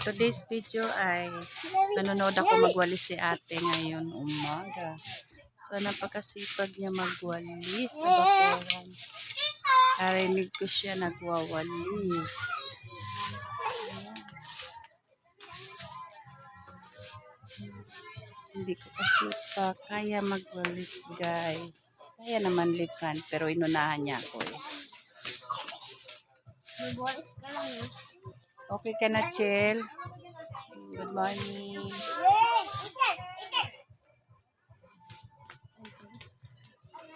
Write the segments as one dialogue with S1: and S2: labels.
S1: today's video ay nanonood ako magwalis si ate ngayon umaga. So, napakasipag niya magwalis sa bakuran. Narinig ko siya nagwawalis. Hindi ko kasi pa kaya magwalis, guys. Kaya naman likan, pero inunahan niya ako eh.
S2: Magwalis ka lang eh.
S1: Okay ka na, Chel? Good morning.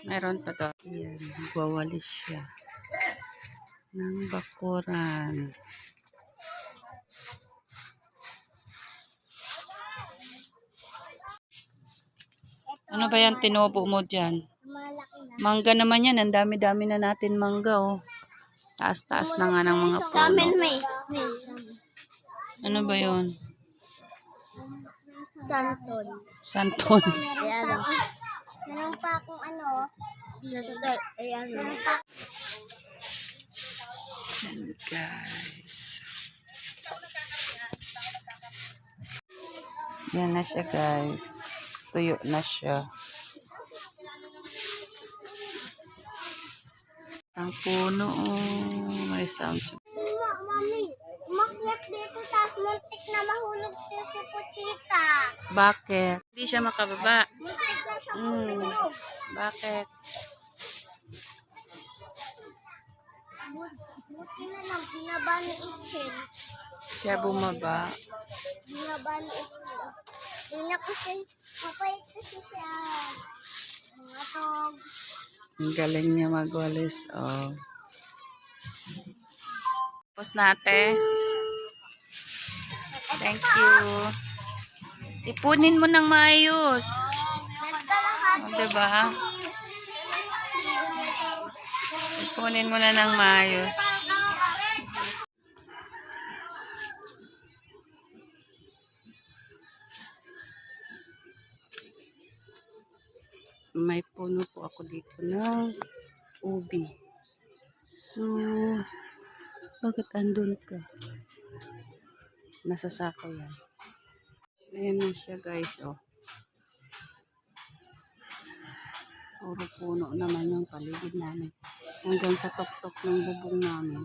S1: Meron pa to. Ayan, nagwawalis siya. Ng bakuran. Ano ba yan tinubo mo dyan?
S2: Malaki na.
S1: Mangga naman yan. Ang dami-dami na natin mangga, oh. Taas-taas na nga ng mga puno. Ano ba yun?
S2: Santon.
S1: Santon.
S2: Ayan o. Meron pa akong ano. Ayan o.
S1: Ayan, guys. Yan na siya, guys. Tuyo na siya. Ang puno, oh. May sounds.
S2: Ma, mami. Umakyat dito tapos muntik na mahulog din si Puchita.
S1: Bakit? Hindi siya makababa.
S2: Muntik na siya
S1: Mm.
S2: mahulog.
S1: Bakit?
S2: Buti na lang, binaba ni Ichel.
S1: Siya bumaba.
S2: Binaba ni Ichel. Hindi na kasi, mapait kasi siya. Mga.
S1: Ang galing niya magwalis, oh. Tapos nate. Thank you. Ipunin mo ng maayos.
S2: Nagkalahati.
S1: O, diba? Ipunin mo na ng maayos. May puno po ako dito ng ubi. So, bakit andun ka? Nasa sako yan. Ayan na siya guys, oh. Puro puno naman yung paligid namin. Hanggang sa tuktok ng bubong namin.